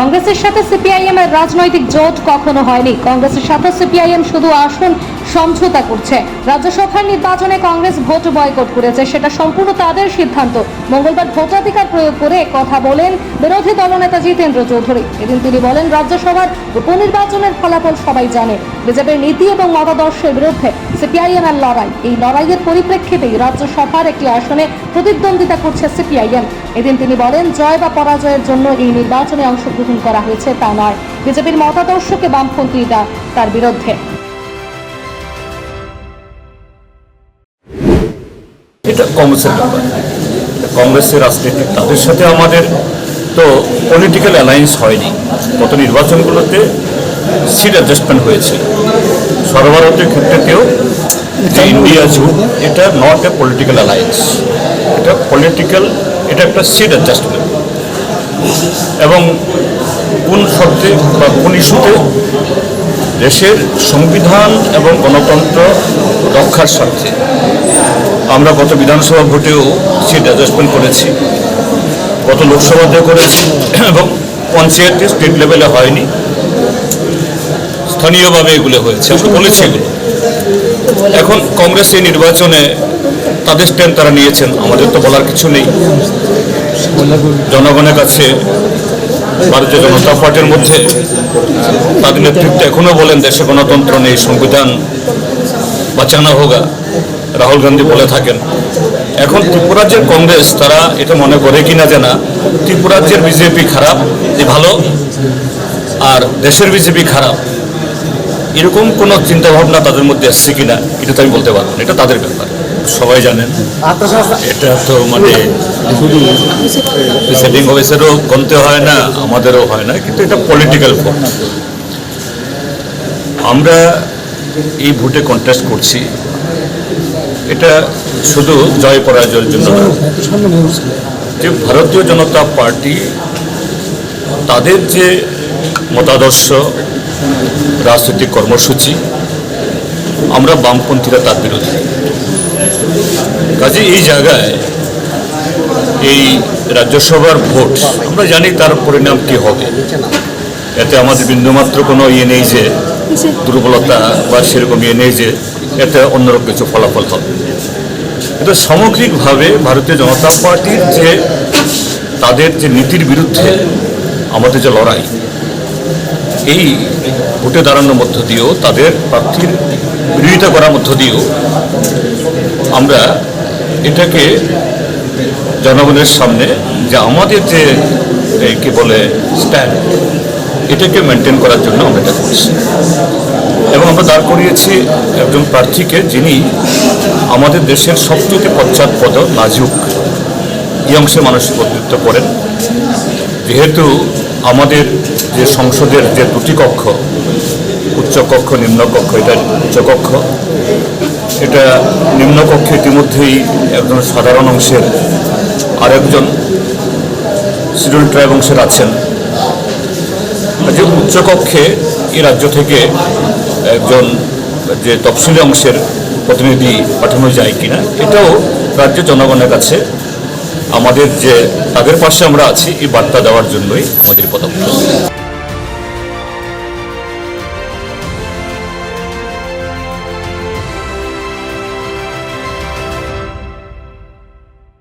কংগ্রেসের সাথে সিপিআইএম এর রাজনৈতিক জোট কখনো হয়নি। কংগ্রেসের সাথে সিপিআইএম শুধু আসন সমঝোতা করছে। রাজ্যসভার নির্বাচনে কংগ্রেস ভোট বয়কট করেছে, সেটা সম্পূর্ণ তাদের সিদ্ধান্ত। মঙ্গলবার ভোটাধিকার প্রয়োগ করে কথা বলেন বিরোধী দলনেতা জিতেন্দ্র চৌধুরী। এদিন তিনি বলেন, রাজ্যসভার উপনির্বাচনের ফলাফল সবাই জানে। বিজেপির নীতি এবং মতাদর্শের বিরুদ্ধে সিপিআইএম এর লড়াই। এই লড়াইয়ের পরিপ্রেক্ষিতেই রাজ্যসভার একটি আসনে প্রতিদ্বন্দ্বিতা করছে সিপিআইএম। এদিন তিনি বলেন, জয় বা পরাজয়ের জন্য এই নির্বাচনে অংশগ্রহণ করা হয়েছে তা নয়। বিজেপির মতাদর্শকে বামপন্থীরা তার বিরুদ্ধে। এটা কংগ্রেসের ব্যাপার। কংগ্রেসের রাজনীতি তাদের সাথে আমাদের তো পলিটিক্যাল অ্যালায়েন্স হয়নি। গত নির্বাচনগুলোতে সিট অ্যাডজাস্টমেন্ট হয়েছে। সরবরাহের ক্ষেত্রেতেও যে ইন্ডিয়া জুট এটা নট এ পলিটিক্যাল অ্যালায়েন্স এটা পলিটিক্যাল এটা একটা সিট অ্যাডজাস্টমেন্ট এবং কোন শর্তে বা কোন ইস্যুতে দেশের সংবিধান এবং গণতন্ত্র রক্ষার স্বার্থে আমরা গত বিধানসভা ভোটেও সিট অ্যাডজাস্টমেন্ট করেছি, গত লোকসভাতেও করেছি, এবং পঞ্চায়েতে স্টেট লেভেলে হয়নি। স্থানীয়ভাবে এগুলো হয়েছে, আমরা বলেছি এগুলো। এখন কংগ্রেস এই নির্বাচনে তাদের স্ট্যান্ড তারা নিয়েছেন, আমাদের তো বলার কিছু নেই। জনগণের কাছে ভারতীয় জনতা পার্টির মধ্যে তাদের নেতৃত্বে এখনও বলেন দেশে গণতন্ত্র নেই সংবিধান বাঁচানো হোগা রাহুল গান্ধী বলে থাকেন। এখন ত্রিপুরাজ্যের কংগ্রেস তারা এটা মনে করে কিনা জানা ত্রিপুরাজ্যের বিজেপি খারাপ যে ভালো আর দেশের বিজেপি খারাপ এরকম কোনো চিন্তাভাবনা তাদের মধ্যে আসছে কিনা এটা তো আমি বলতে পারব না এটা তাদের ব্যাপার সবাই জানেন। এটা তো মানে প্রিসাইডিং অফিসারও গণতে হয় না, আমাদেরও হয় না, কিন্তু এটা পলিটিক্যাল ভোট আমরা এই ভোটে কন্টেস্ট করছি। এটা শুধু জয় পরাজয়ের জন্য না। যে ভারতীয় জনতা পার্টি, তাদের যে মতাদর্শ, রাজনৈতিক কর্মসূচি, আমরা বামপন্থীরা তার বিরোধী কাজে এই জায়গায় এই রাজ্যসভার ভোট, আমরা জানি তার পরিণাম কি হবে। এতে আমাদের বিন্দুমাত্র কোনো ইয়ে নেই যে দুর্বলতা বা সেরকম ইয়ে নেই যে এতে অন্যরকম কিছু ফলাফল হবে। কিন্তু সামগ্রিকভাবে ভারতীয় জনতা পার্টির যে তাদের যে নীতির বিরুদ্ধে আমাদের যে লড়াই, এই ভোটে দাঁড়ানোর মধ্য দিয়েও, তাদের প্রার্থীর বিরোধিতা করার মধ্য দিয়েও আমরা এটাকে জনগণের সামনে যে আমাদের যে কি বলে স্ট্যান্ড এটাকে মেনটেন করার জন্য আমরা এটা করছি। এবং আমরা দাঁড় করিয়েছি একজন প্রার্থীকে যিনি আমাদের দেশের সবচেয়ে পশ্চাৎপদ নাজুক, এই অংশে মানুষ প্রতিনিধিত্ব করেন। যেহেতু আমাদের যে সংসদের যে দুটি কক্ষ উচ্চকক্ষ নিম্নকক্ষ এটা উচ্চকক্ষ এটা নিম্নকক্ষে ইতিমধ্যেই একজন সাধারণ অংশের আরেকজন শিডিউল ট্রাইব অংশের আছেন। যে উচ্চকক্ষে এই রাজ্য থেকে একজন যে তফসিলি অংশের প্রতিনিধি পাঠানো যায় কিনা, এটাও রাজ্যের জনগণের কাছে আমাদের যে, তাদের পাশে আমরা আছি, এই বার্তা দেওয়ার জন্যই আমাদের পদক্ষেপ।